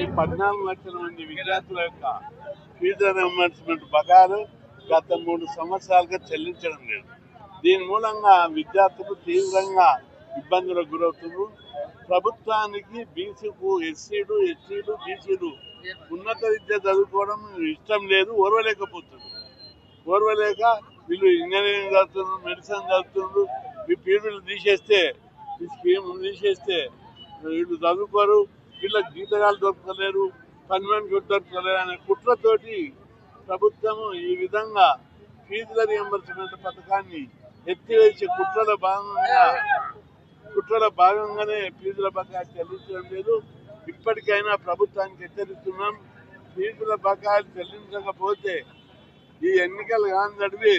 ఈ పద్నాలుగు లక్షల మంది విద్యార్థుల యొక్క ఫీజు రియంబర్స్మెంట్ బకాలు గత మూడు సంవత్సరాలుగా చెల్లించడం లేదు. దీని మూలంగా విద్యార్థులు తీవ్రంగా ఇబ్బందులకు గురవుతున్నారు. ప్రభుత్వానికి బీసీకు ఎస్సీలు ఎస్టీలు బీసీలు ఉన్నత విద్య చదువుకోవడం ఇష్టం లేదు ఓర్వలేకపోతుంది ఓర్వలేక వీళ్ళు ఇంజనీరింగ్ చదువుతున్నారు మెడిసిన్ చదువుతున్నారు. ఈ ఫీజులు తీసేస్తే ఈ స్కీమ్ తీసేస్తే వీళ్ళు చదువుకోరు. వీళ్ళకి జీతగాలు దొరకలేరు పనిమనికి దొరకలేరు అనే కుట్రతోటి ప్రభుత్వము ఈ విధంగా ఫీజుల రియంబర్స్మెంట్ పథకాన్ని ఎత్తివేసే కుట్రల భాగంగా కుట్రల భాగంగానే ఫీజుల బకాయి చెల్లించడం లేదు. ఇప్పటికైనా ప్రభుత్వానికి హెచ్చరిస్తున్నాం ఫీజుల బకాయిలు చెల్లించకపోతే ఈ ఎన్నికలు కాని నడివి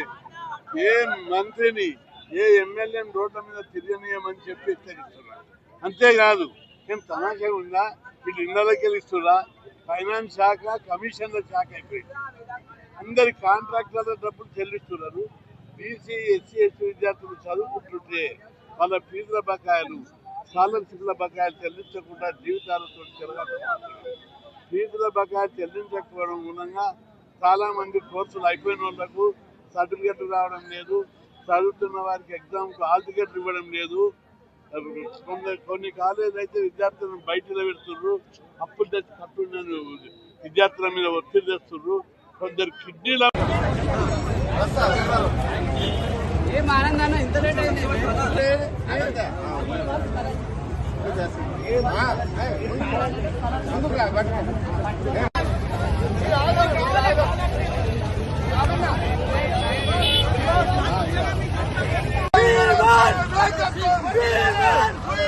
ఏ మంత్రిని ఏ ఎమ్మెల్యేని రోడ్ల మీద తిరగనీయమని చెప్పి హెచ్చరిస్తున్నాం. అంతేకాదు మేము తమాషా ఉందా వీళ్ళు ఇళ్ళకి ఇస్తున్నా ఫైనాన్స్ శాఖ కమిషన్ల శాఖ అయిపోయింది అందరి కాంట్రాక్టర్ల డబ్బులు చెల్లిస్తున్నారు. బీసీ ఎస్సీ ఎస్టీ విద్యార్థులు చదువుకుంటుంటే వాళ్ళ ఫీజుల బకాయిలు స్కాలర్షిప్ల బకాయిలు చెల్లించకుండా జీవితాలతో చెలగాటమాడుతున్నారు ఫీజుల బకాయిలు చెల్లించకపోవడం మూలంగా చాలామంది కోర్సులు అయిపోయిన వాళ్ళకు సర్టిఫికెట్లు రావడం లేదు. చదువుతున్న వారికి ఎగ్జామ్కు హాల్ టికెట్లు ఇవ్వడం లేదు. కొన్ని కొన్ని కాలేజీలు అయితే విద్యార్థులను బయటలో పెడుతుర్రు అప్పులు తెచ్చి కట్టుండని విద్యార్థుల మీద ఒత్తిడి తెస్తుర్రు కొందరు కిడ్నీల ఏం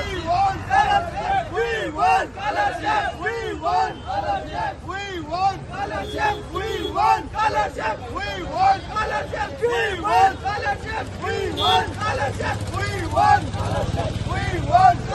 We want fellowship. We want fellowship. We want fellowship. We want fellowship. We want fellowship. We want fellowship. We want fellowship. We want fellowship. We want fellowship. We want